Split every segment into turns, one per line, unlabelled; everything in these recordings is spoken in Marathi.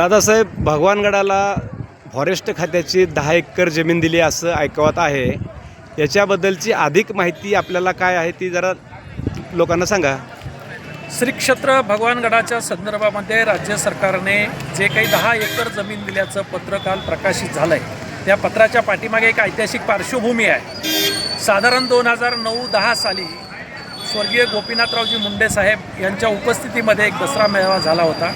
दादासाहेब भगवानगडाला फॉरेस्ट खात्याची दहा एकर जमीन दिली असं ऐकवत आहे. याच्याबद्दलची अधिक माहिती आपल्याला काय आहे ती जरा लोकांना सांगा.
श्री क्षेत्र भगवानगडाच्या संदर्भामध्ये राज्य सरकारने जे काही दहा एकर जमीन दिल्याचं पत्र काल प्रकाशित झालं आहे त्या पत्राच्या पाठीमागे एक ऐतिहासिक पार्श्वभूमी आहे. साधारण दोन हजार नऊ दहा साली स्वर्गीय गोपीनाथरावजी मुंडे साहेब यांच्या उपस्थितीमध्ये एक दसरा मेळावा झाला होता.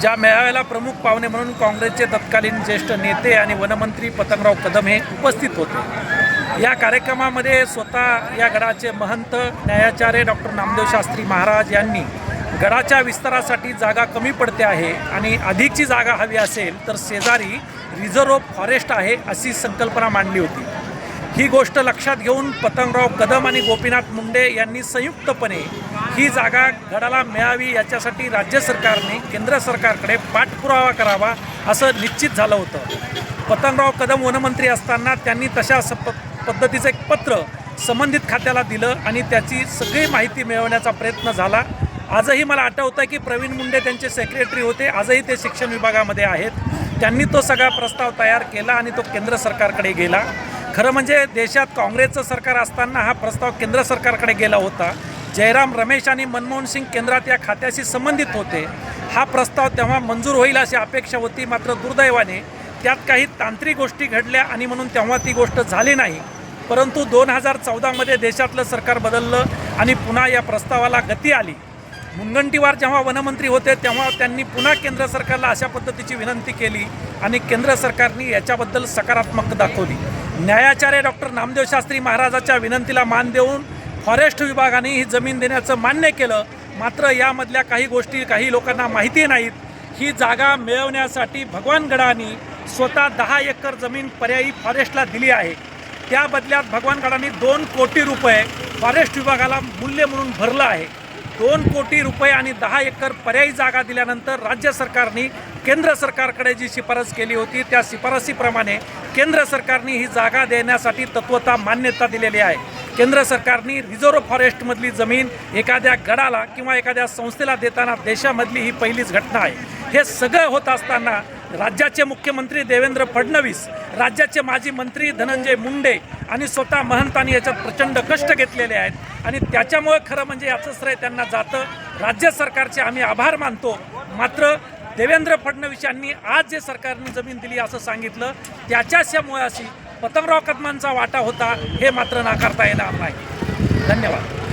ज्या मेळाव्याला प्रमुख पाहुणे म्हणून काँग्रेसचे तत्कालीन ज्येष्ठ नेते आणि वनमंत्री पतंगराव कदम हे उपस्थित होते. या कार्यक्रमामध्ये स्वतः या गडाचे महंत न्यायाचार्य डॉक्टर नामदेव शास्त्री महाराज यांनी गडाच्या विस्तारासाठी जागा कमी पडते आहे आणि अधिकची जागा हवी असेल तर शेजारी रिझर्व्ह फॉरेस्ट आहे अशी संकल्पना मांडली होती. ही गोष्ट लक्षात घेऊन पतंगराव कदम आणि गोपीनाथ मुंडे यांनी संयुक्तपणे ही जागा गडाला मिळावी याच्यासाठी राज्य सरकारने केंद्र सरकारकडे पाठपुरावा करावा असं निश्चित झालं होतं. पतंगराव कदम वनमंत्री असताना त्यांनी तशा स पद्धतीचं एक पत्र संबंधित खात्याला दिलं आणि त्याची सगळी माहिती मिळवण्याचा प्रयत्न झाला. आजही मला आठवतं आहे की प्रवीण मुंडे त्यांचे सेक्रेटरी होते. आजही ते शिक्षण विभागामध्ये आहेत. त्यांनी तो सगळा प्रस्ताव तयार केला आणि तो केंद्र सरकारकडे गेला. खरं म्हणजे देशात काँग्रेसचं सरकार असताना हा प्रस्ताव केंद्र सरकारकडे गेला होता. जयराम रमेश आणि मनमोहन सिंग केंद्रात या खात्याशी संबंधित होते. हा प्रस्ताव तेव्हा मंजूर होईल अशी अपेक्षा होती मात्र दुर्दैवाने त्यात काही तांत्रिक गोष्टी घडल्या आणि म्हणून तेव्हा ती गोष्ट झाली नाही. परंतु दोन हजार चौदामध्ये देशातलं सरकार बदललं आणि पुन्हा या प्रस्तावाला गती आली. मुनगंटीवार जेव्हा वनमंत्री होते तेव्हा त्यांनी पुन्हा केंद्र सरकारला अशा पद्धतीची विनंती केली आणि केंद्र सरकारने याच्याबद्दल सकारात्मक दाखवली. न्यायाचार्य डॉक्टर नामदेव शास्त्री महाराजाच्या विनंतीला मान देऊन फॉरेस्ट विभागाने ही जमीन देण्याचं मान्य केलं. मात्र यामधल्या काही गोष्टी काही लोकांना माहिती नाहीत. ही जागा मिळवण्यासाठी भगवानगडाने स्वतः दहा एकर जमीन पर्यायी फॉरेस्टला दिली आहे. त्या बदल्यात भगवानगडाने दोन कोटी रुपये फॉरेस्ट विभागाला मूल्य म्हणून भरलं आहे. दोन कोटी रुपये आणि दहा एकर पर्यायी जागा दिल्यानंतर राज्य सरकारने केंद्र सरकारकडे जी शिफारस केली होती त्या शिफारसीप्रमाणे केंद्र सरकारने ही जागा देण्यासाठी तत्वता मान्यता दिलेली आहे. केंद्र सरकारने रिझर्व्ह फॉरेस्टमधली जमीन एखाद्या गडाला किंवा एखाद्या संस्थेला देताना देशामधली ही पहिलीच घटना आहे. हे सगळं होत असताना राज्याचे मुख्यमंत्री देवेंद्र फडणवीस राज्याचे माजी मंत्री धनंजय मुंडे आणि स्वतः महंतांनी याच्यात प्रचंड कष्ट घेतलेले आहेत आणि त्याच्यामुळे खरं म्हणजे याचं श्रेय त्यांना जातं. राज्य सरकारचे आम्ही आभार मानतो. मात्र देवेंद्र फडणवीस यांनी आज जे सरकारने जमीन दिली असं सांगितलं त्याच्याच या मुळाशी पतंगराव कदमांचा वाटा होता हे मात्र नाकारता येणार नाही. धन्यवाद.